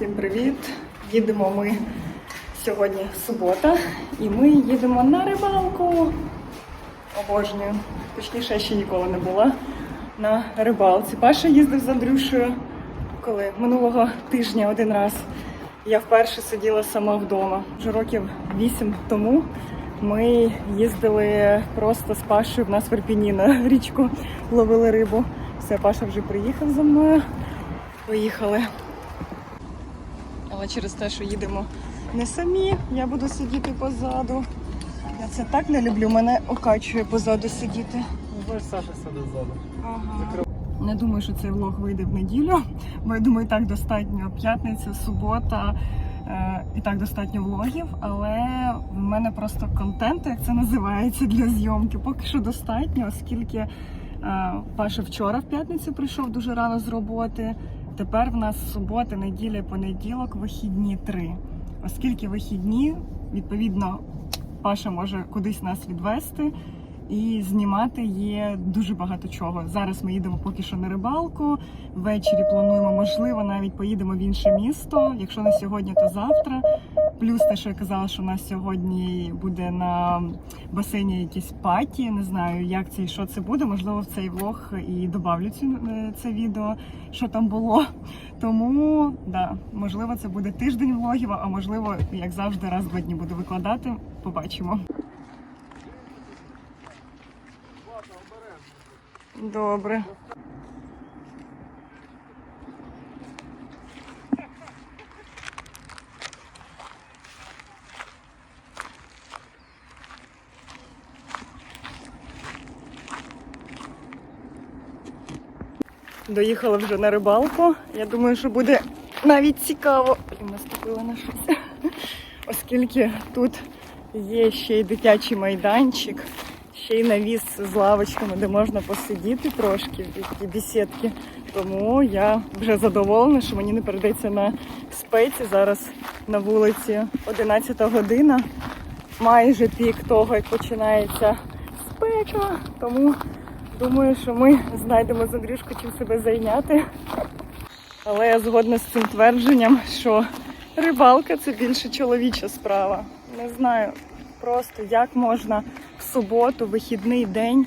Всім привіт! Їдемо ми сьогодні субота, і ми їдемо на рибалку. Обожнюю. Точніше, я ще ніколи не була на рибалці. Паша їздив з Андрюшею коли минулого тижня один раз. Я вперше сиділа сама вдома. Вже років вісім тому ми їздили просто з Пашою в нас в Ірпіні на річку, ловили рибу. Все, Паша вже приїхав за мною. Поїхали. Але через те, що їдемо не самі, я буду сидіти позаду. Я це так не люблю, мене окачує позаду сидіти. Бачиш, Саша сидить ззаду. Ага. Не думаю, що цей влог вийде в неділю, бо я думаю, так достатньо п'ятниця, субота, е, і так достатньо влогів, але в мене просто контенту, як це називається, для зйомки, поки що достатньо, оскільки е, Паша вчора в п'ятницю прийшов дуже рано з роботи. Тепер в нас субота, неділя, понеділок, вихідні три. Оскільки вихідні, відповідно, Паша може кудись нас відвести. І знімати є дуже багато чого. Зараз ми їдемо поки що на рибалку. Ввечері плануємо, можливо, навіть поїдемо в інше місто. Якщо не сьогодні, то завтра. Плюс те, що я казала, що у нас сьогодні буде на басейні якісь паті. Не знаю, як це і що це буде. Можливо, в цей влог і добавлю цю е, це відео, що там було. Тому да, можливо, це буде тиждень влогів, а можливо, як завжди, раз в два дні буду викладати. Побачимо. Добре. Доїхала вже на рибалку. Я думаю, що буде навіть цікаво. Блін, Наступила на щось. Оскільки тут є ще й дитячий майданчик, ще й навіс з лавочками, де можна посидіти трошки в такій бесідки. Тому я вже задоволена, що мені не прийдеться на спеці. Зараз на вулиці 11 година, майже пік того, як починається спека. Тому думаю, що ми знайдемо з Андрюшкою чим себе зайняти. Але я згодна з цим твердженням, що рибалка це більше чоловіча справа. Не знаю просто як можна суботу, вихідний день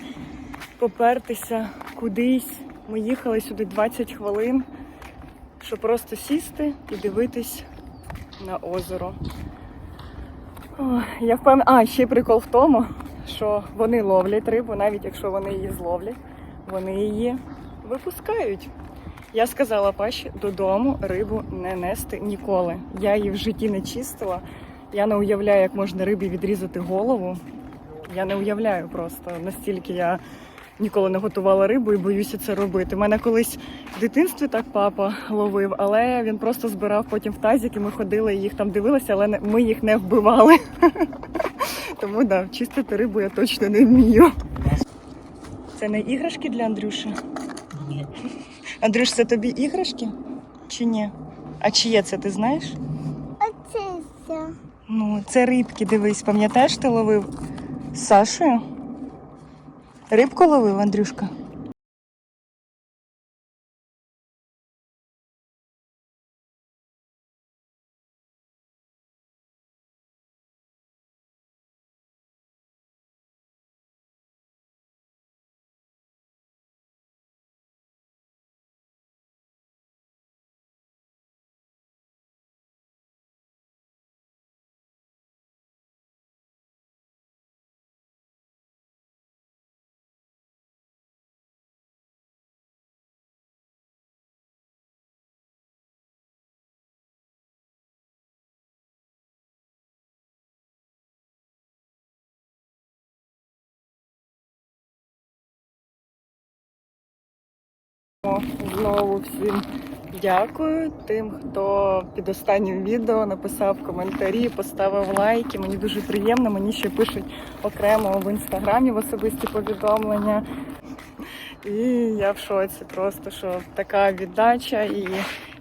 попертися кудись. Ми їхали сюди 20 хвилин, щоб просто сісти і дивитись на озеро. Ой, Я впевнена, а ще прикол в тому, що вони ловлять рибу, навіть якщо вони її зловлять, вони її випускають. Я сказала Паші додому рибу не нести ніколи. Я її в житті не чистила. Я не уявляю, як можна рибі відрізати голову. Я не уявляю просто настільки я ніколи не готувала рибу і боюся це робити. У мене колись в дитинстві так папа ловив, але він просто збирав потім в тазик, і ми ходили і їх там дивилися, але не- ми їх не вбивали. Тому да, чистити рибу я точно не вмію. Це не іграшки для Андрюші? Ні. Андрюш, це тобі іграшки? Чи ні? А чиє це, ти знаєш? Оце. Ну, це рибки, дивись, пам'ятаєш, ти ловив з Сашою? Рибку ловив, Андрюшка? Знову всім дякую тим, хто під останнім відео написав коментарі, поставив лайки. Мені дуже приємно. Мені ще пишуть окремо в інстаграмі в особисті повідомлення. І я в шоці просто, що така віддача, і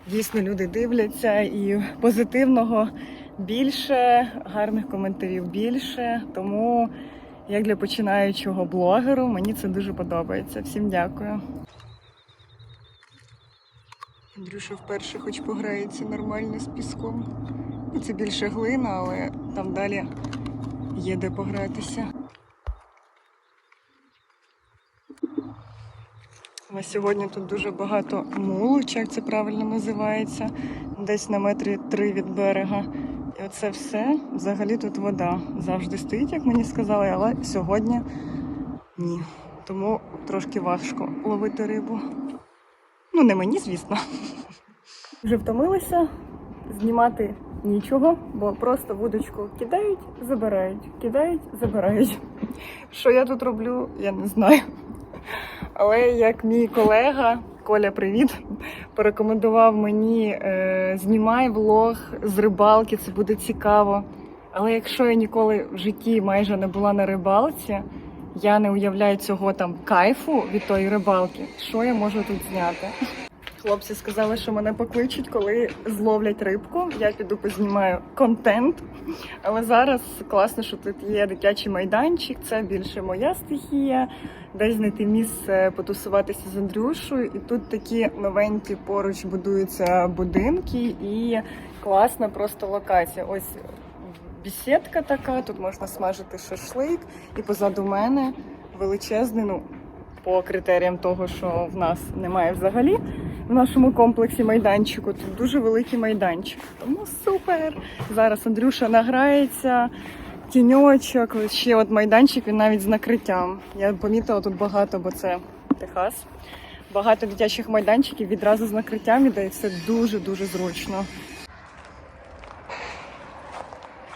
дійсно люди дивляться, і позитивного більше, гарних коментарів більше. Тому як для починаючого блогеру, мені це дуже подобається. Всім дякую. Андрюша вперше хоч пограється нормально з піском. Ну, Це більше глина, але там далі є де погратися. На сьогодні тут дуже багато мулу, як це правильно називається, десь на метрі три від берега. І оце все взагалі тут вода завжди стоїть, як мені сказали, але сьогодні ні. Тому трошки важко ловити рибу. Ну, не мені, звісно. Вже втомилися знімати нічого, бо просто вудочку кидають, забирають, кидають, забирають. Що я тут роблю, я не знаю. Але як мій колега Коля, привіт, порекомендував мені е, знімай влог з рибалки, це буде цікаво. Але якщо я ніколи в житті майже не була на рибалці, я не уявляю цього там кайфу від тої рибалки. Що я можу тут зняти? Хлопці сказали, що мене покличуть, коли зловлять рибку. Я піду познімаю контент. Але зараз класно, що тут є дитячий майданчик. Це більше моя стихія. Десь знайти місце потусуватися з Андрюшою. І тут такі новенькі поруч будуються будинки і класна просто локація. Ось бісідка така, тут можна смажити шашлик, і позаду мене величезний, ну по критеріям того, що в нас немає взагалі в нашому комплексі майданчику. Тут дуже великий майданчик. Тому супер. Зараз Андрюша награється. Тіньочок, ще от майданчик, він навіть з накриттям. Я помітила тут багато, бо це Техас. Багато дитячих майданчиків відразу з накриттям і це дуже-дуже зручно.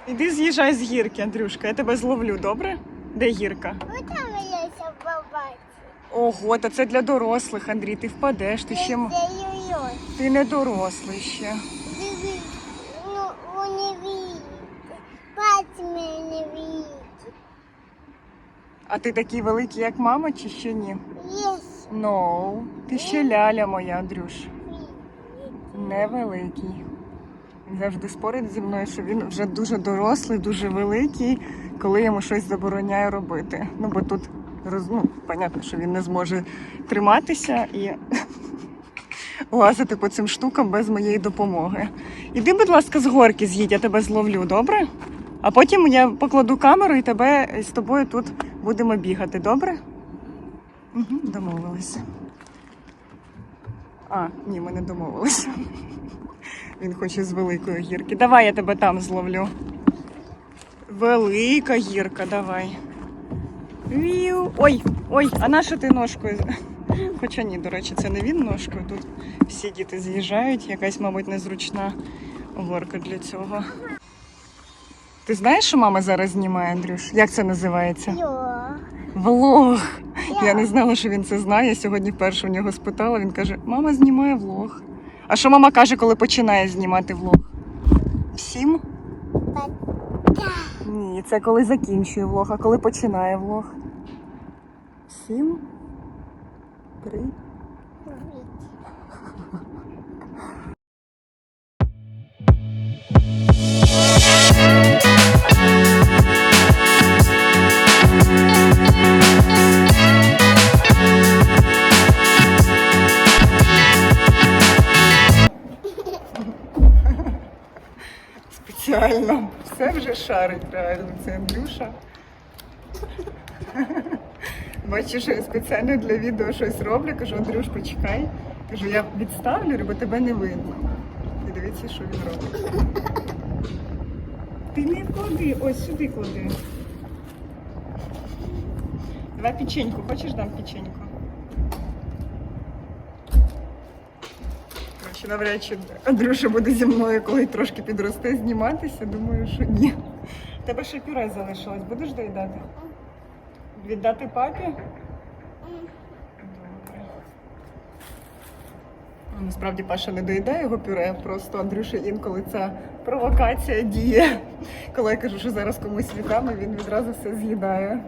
Іди з'їжджай з гірки, Андрюшка, я тебе зловлю, добре? Де гірка? Подивися, бабать. Ого, та це для дорослих, Андрій. Ти впадеш, ти ще м- ти не дорослий ще. Ну, вони видять. Пальці мене видять. А ти такий великий, як мама, чи ще ні? Єс. Ну, ти ще ляля моя, Андрюш. Невеликий. Він завжди спорить зі мною, що він вже дуже дорослий, дуже великий, коли йому щось забороняє робити. Ну, бо тут роз... ну, понятно, що він не зможе триматися і лазити по цим штукам без моєї допомоги. Іди, будь ласка, з горки з'їдь, я тебе зловлю, добре? А потім я покладу камеру і тебе з тобою тут будемо бігати, добре? Угу, домовилися. А, ні, ми не домовилися. Він хоче з великої гірки. Давай я тебе там зловлю. Велика гірка, давай. Віу. Ой, ой, а на що ти ножкою? Хоча ні, до речі, це не він ножкою. Тут всі діти з'їжджають. Якась, мабуть, незручна горка для цього. Ти знаєш, що мама зараз знімає, Андрюш? Як це називається? Йо. Влог. Я не знала, що він це знає. Сьогодні вперше у нього спитала. Він каже: мама знімає влог. А що мама каже, коли починає знімати влог? Всім? Ні, це коли закінчує влог, а коли починає влог. Всім? Три. Шарить, реально. Це Андрюша. Бачиш, що я спеціально для відео щось роблю. Кажу, Андрюш, почекай. Кажу, я відставлю, бо тебе не видно. І дивіться, що він робить. Ти не клади, ось сюди клади. Давай печеньку, хочеш дам печеньку? Навряд чи Андрюша буде зі мною, коли трошки підросте, зніматися. Думаю, що ні. Тебе ще пюре залишилось, будеш доїдати? Віддати папі? Насправді Паша не доїдає його пюре, просто Андрюша інколи ця провокація діє. Коли я кажу, що зараз комусь віддам, він відразу все з'їдає.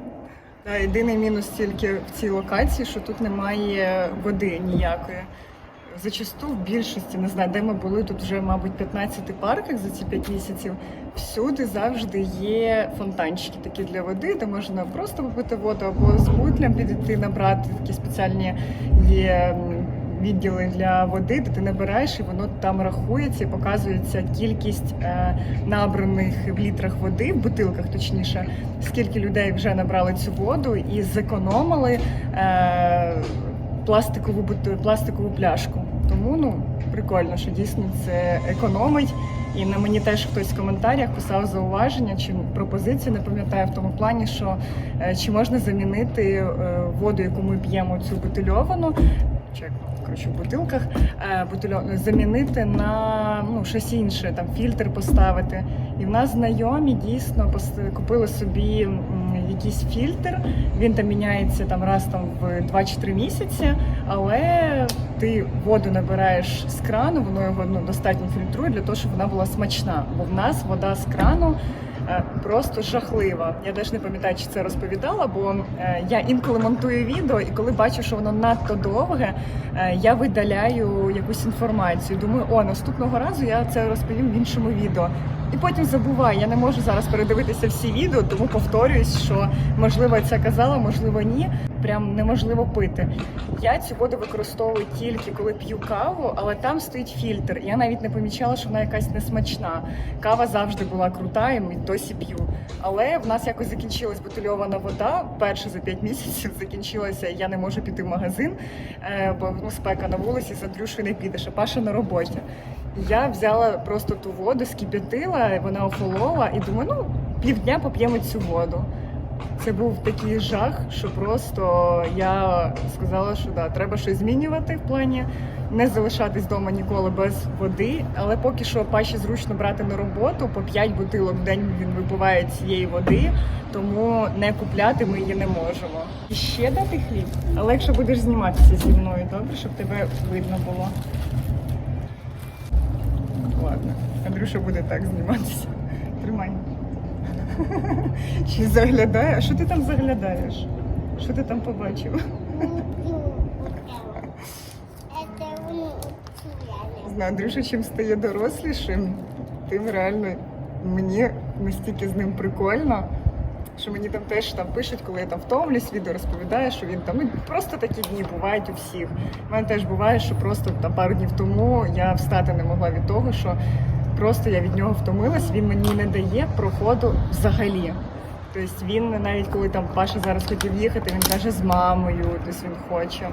Єдиний мінус тільки в цій локації, що тут немає води ніякої. Зачасту в більшості, не знаю, де ми були тут вже, мабуть, 15 парках за ці 5 місяців. Всюди завжди є фонтанчики такі для води, де можна просто попити воду або з бутлям підійти набрати такі спеціальні є відділи для води, де ти набираєш, і воно там рахується і показується кількість е, набраних в літрах води, в бутилках точніше, скільки людей вже набрали цю воду і зекономили е, пластикову пластикову пляшку. Тому ну прикольно, що дійсно це економить. І на мені теж хтось в коментарях писав зауваження чи пропозицію, не пам'ятаю в тому плані, що е, чи можна замінити е, воду, яку ми п'ємо, цю бутильовану, чи як, коротше, в бутилках, е, бутильо- замінити на ну, щось інше, там фільтр поставити. І в нас знайомі дійсно купили собі якийсь фільтр. Він там міняється там раз там в 2 чи 3 місяці, але ти воду набираєш з крану, воно його ну, достатньо фільтрує для того, щоб вона була смачна. Бо в нас вода з крану е, просто жахлива. Я теж не пам'ятаю, чи це розповідала, бо е, я інколи монтую відео, і коли бачу, що воно надто довге, е, я видаляю якусь інформацію. Думаю, о, наступного разу я це розповім в іншому відео. І потім забуваю, я не можу зараз передивитися всі відео, тому повторююсь, що можливо це казала, можливо, ні. Прям неможливо пити. Я цю воду використовую тільки коли п'ю каву, але там стоїть фільтр. Я навіть не помічала, що вона якась несмачна. Кава завжди була крута, і ми досі п'ю. Але в нас якось закінчилась бутильована вода. Перше за 5 місяців закінчилася. Я не можу піти в магазин, е, бо ну, спека на вулиці з Андрюшею не підеш, а Паша на роботі. Я взяла просто ту воду, скип'ятила, вона охолола, і думаю, ну півдня поп'ємо цю воду. Це був такий жах, що просто я сказала, що да, треба щось змінювати в плані не залишатись вдома ніколи без води. Але поки що паші зручно брати на роботу, по 5 бутилок в день він випиває цієї води, тому не купляти ми її не можемо. І ще дати хліб, але якщо будеш зніматися зі мною, добре, щоб тебе видно було. Ладно, Андрюша буде так зніматися. Тримай. Чи заглядає. А що ти там заглядаєш? Що ти там побачив? Знаю, Андрюша, чим стає дорослішим, тим реально мені настільки з ним прикольно. Що мені там теж там пишуть, коли я там втомлюсь, відео розповідаю, що він там І просто такі дні бувають у всіх. У мене теж буває, що просто там пару днів тому я встати не могла від того, що просто я від нього втомилась. Він мені не дає проходу взагалі. Тобто він навіть коли там Паша зараз хотів їхати, він каже з мамою, тобто він хоче.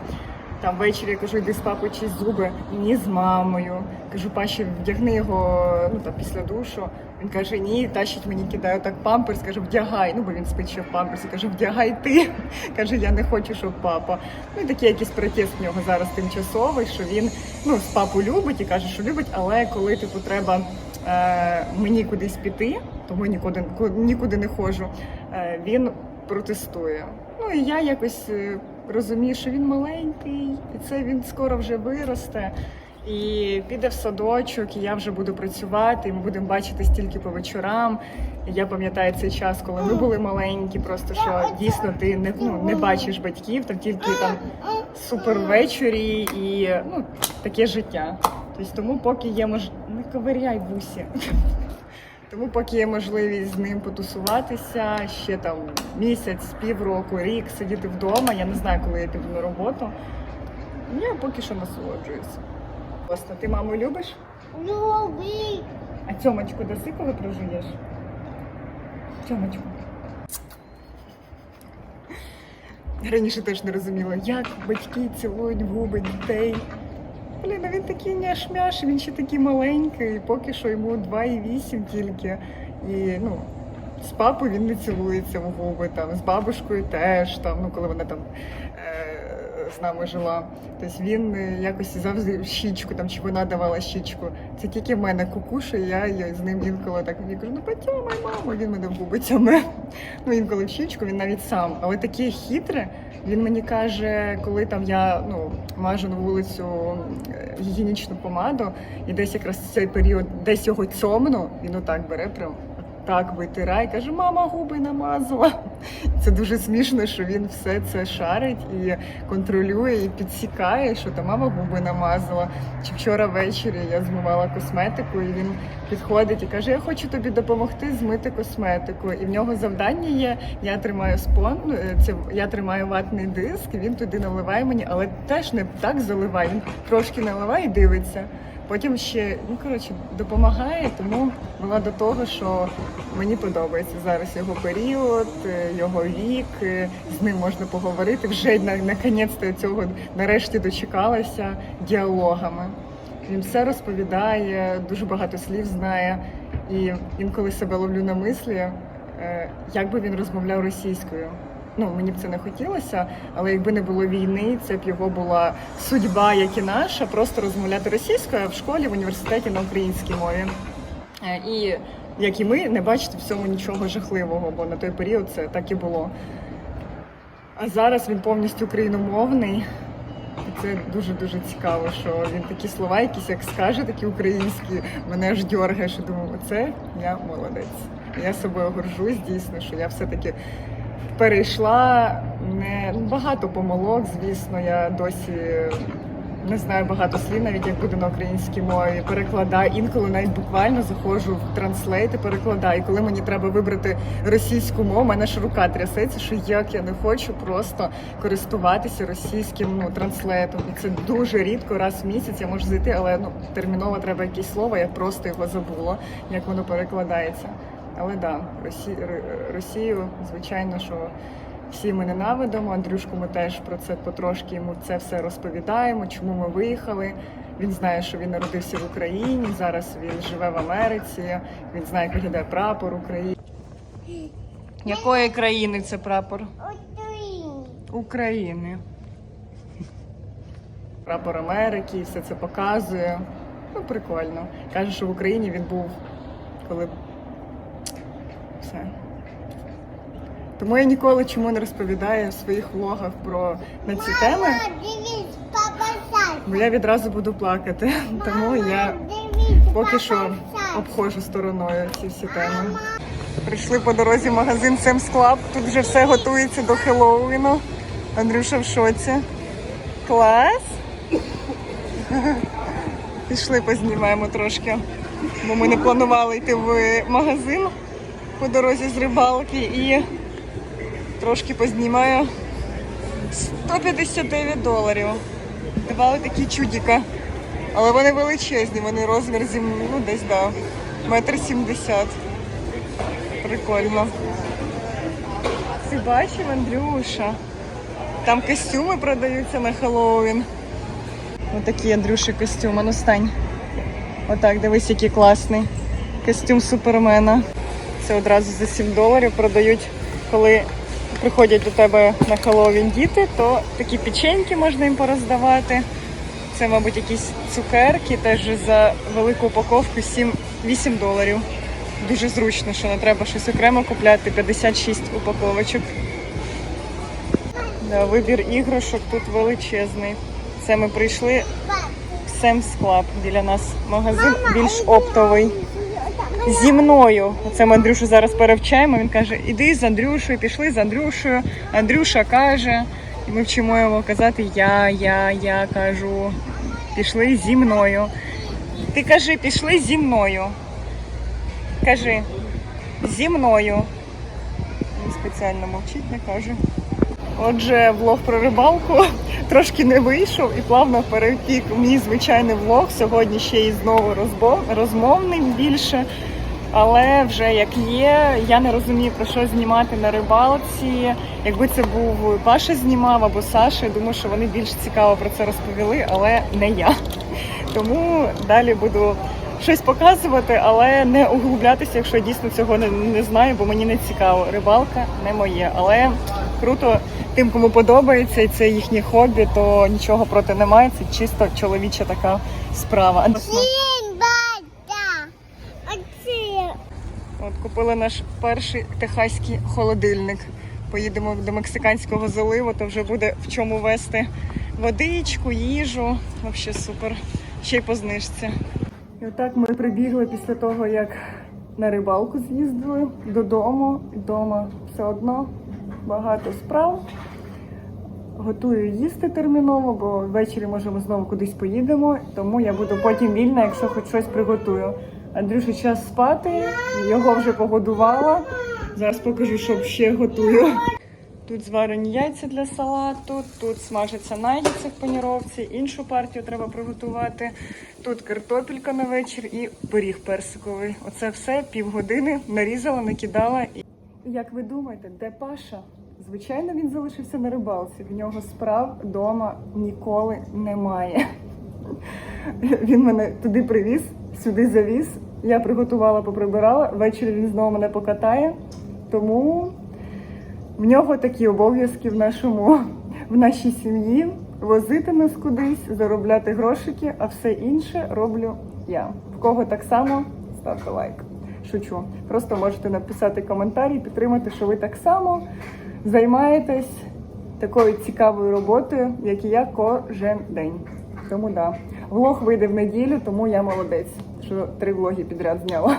Там ввечері я кажу, йди з папою чисть зуби, ні з мамою. Кажу, Паші, вдягни його ну там після душу. Він каже, ні, тащить мені кидає так памперс, каже, вдягай. Ну, бо він спить ще в памперсі. Каже, вдягай ти. Каже, я не хочу, щоб папа. Ну і такий якийсь протест в нього зараз тимчасовий, що він ну, з папу любить і каже, що любить, але коли типу треба е, мені кудись піти, тому нікуди нікуди не ходжу. Е, він протестує. Ну і я якось розумію, що він маленький, і це він скоро вже виросте. І піде в садочок, і я вже буду працювати, і ми будемо бачитись тільки по вечорам. Я пам'ятаю цей час, коли ми були маленькі, просто що дійсно ти не, ну, не бачиш батьків, там тільки там супер ввечері і ну, таке життя. Тобто тому, поки є мож... не ковиряй бусі. Тому поки є можливість з ним потусуватися, ще там місяць, півроку, рік сидіти вдома. Я не знаю, коли я піду на роботу. Я поки що насолоджуюся. Власне, ти маму любиш? Люби. А цьомочку даси, коли прожуєш? Цьомочку. Раніше теж не розуміла, як батьки цілують губи дітей. Блін, він такий няшмяш, він ще такий маленький, поки що йому 2,8 тільки. І ну, з папою він не цілується в губи, там, з бабушкою теж, там, ну, коли вона там е- з нами жила. Тобто він е, якось завжди щічку, там, чи вона давала щічку. Це тільки в мене кукушає, я, я з ним інколи так я кажу, ну потямай, мамо, він мене в губи тяме. Ну, інколи в щічку, він навіть сам. Але таке хитре, він мені каже, коли там я ну, мажу на вулицю е, гігієнічну помаду, і десь якраз цей період десь його цьому він отак бере прям. Так витирає, каже, мама губи намазала. Це дуже смішно, що він все це шарить і контролює, і підсікає, що там мама губи намазала. Чи вчора ввечері я змивала косметику, і він підходить і каже: Я хочу тобі допомогти змити косметику. І в нього завдання є: я тримаю спон, ну, е, це я тримаю ватний диск, він туди наливає мені, але теж не так заливає. Він трошки наливає і дивиться. Потім ще ну коротше допомагає, тому вела до того, що мені подобається зараз його період, е, його вік. е, З ним можна поговорити. Вже на наконець-то цього нарешті дочекалася діалогами. Він все розповідає, дуже багато слів знає. І інколи себе ловлю на мислі, е, як би він розмовляв російською. Ну, мені б це не хотілося, але якби не було війни, це б його була судьба, як і наша, просто розмовляти російською в школі, в університеті на українській мові. Е, І як і ми, не бачити в цьому нічого жахливого, бо на той період це так і було. А зараз він повністю україномовний. І це дуже дуже цікаво, що він такі слова, якісь як скаже, такі українські, мене аж дьоргає, що думаю, оце я молодець. Я собою горжусь дійсно, що я все-таки перейшла не багато помилок, звісно, я досі не знаю багато слів, навіть як буде на українській мові. Перекладаю інколи навіть буквально заходжу в транслейт і перекладаю. І коли мені треба вибрати російську мову, мене ж рука трясеться, що як я не хочу просто користуватися російським ну, транслейтом. І це дуже рідко, раз в місяць я можу зайти, але ну терміново треба якесь слово, я просто його забула, як воно перекладається. Але да, Росі... Росію, звичайно, що всі ми ненавидимо. Андрюшку ми теж про це потрошки йому це все розповідаємо, чому ми виїхали. Він знає, що він народився в Україні. Зараз він живе в Америці. Він знає, як виглядає прапор України. Якої країни це прапор? Україні. України. Прапор Америки, все це показує. Ну, прикольно. Каже, що в Україні він був, коли все. Тому я ніколи чому не розповідаю в своїх влогах про на ці теми, бо я відразу буду плакати. Тому я поки що обходжу стороною ці всі теми. Прийшли по дорозі в магазин Sam's Club. Тут вже все готується до Хеллоуіну. Андрюша в шоці. Клас! Пішли познімаємо трошки, бо ми не планували йти в магазин по дорозі з рибалки і трошки познімаю 159 доларів. Давали такі чудіка. Але вони величезні, вони розмір зі ну десь да, метр сімдесят. Прикольно. Ти бачив, Андрюша? Там костюми продаються на Хеллоуін. Отакі Андрюші костюми. Ну стань. Отак, дивись, який класний. Костюм супермена. Це одразу за 7 доларів продають, коли приходять до тебе на Хеллоуін діти, то такі печеньки можна їм пороздавати. Це, мабуть, якісь цукерки, теж за велику упаковку 7-8 доларів. Дуже зручно, що не треба щось окремо купляти. 56 упаковочок. Да, вибір іграшок тут величезний. Це ми прийшли в Sam's Club. Біля нас магазин більш оптовий. Зі мною. Це ми Андрюшу зараз перевчаємо. Він каже: іди з Андрюшею, пішли з Андрюшею. Андрюша каже, і ми вчимо його казати я, я, я кажу. Пішли зі мною. Ти кажи, пішли зі мною. Кажи, зі мною. Він спеціально мовчить, не каже. Отже, влог про рибалку трошки не вийшов і плавно перетік мій звичайний влог. Сьогодні ще й знову розмовний більше. Але вже як є, я не розумію про що знімати на рибалці. Якби це був Паша знімав або Саша, я думаю, що вони більш цікаво про це розповіли, але не я. Тому далі буду щось показувати, але не углублятися, якщо дійсно цього не, не знаю, бо мені не цікаво. Рибалка не моє. Але круто тим, кому подобається, і це їхнє хобі, то нічого проти немає. Це чисто чоловіча така справа. Купили наш перший техаський холодильник. Поїдемо до мексиканського заливу, то вже буде в чому вести водичку, їжу. Взагалі супер. Ще й по знижці. І отак ми прибігли після того, як на рибалку з'їздили додому. Дома все одно багато справ. Готую їсти терміново, бо ввечері можемо знову кудись поїдемо, тому я буду потім вільна, якщо хоч щось приготую. Андрюша час спати, його вже погодувала. Зараз покажу, що ще готую. Тут зварені яйця для салату, тут смажаться наггетси в паніровці, іншу партію треба приготувати. Тут картопелька на вечір і пиріг персиковий. Оце все півгодини нарізала, накидала. Як ви думаєте, де Паша? Звичайно, він залишився на рибалці. В нього справ вдома ніколи немає. Він мене туди привіз, сюди завіз. Я приготувала, поприбирала. Ввечері він знову мене покатає. Тому в нього такі обов'язки в нашому в нашій сім'ї возити нас кудись, заробляти грошики, а все інше роблю я. В кого так само ставте лайк. Шучу. Просто можете написати коментарі, підтримати, що ви так само займаєтесь такою цікавою роботою, як і я кожен день. Тому да. Влог вийде в неділю, тому я молодець, що три влоги підряд зняла.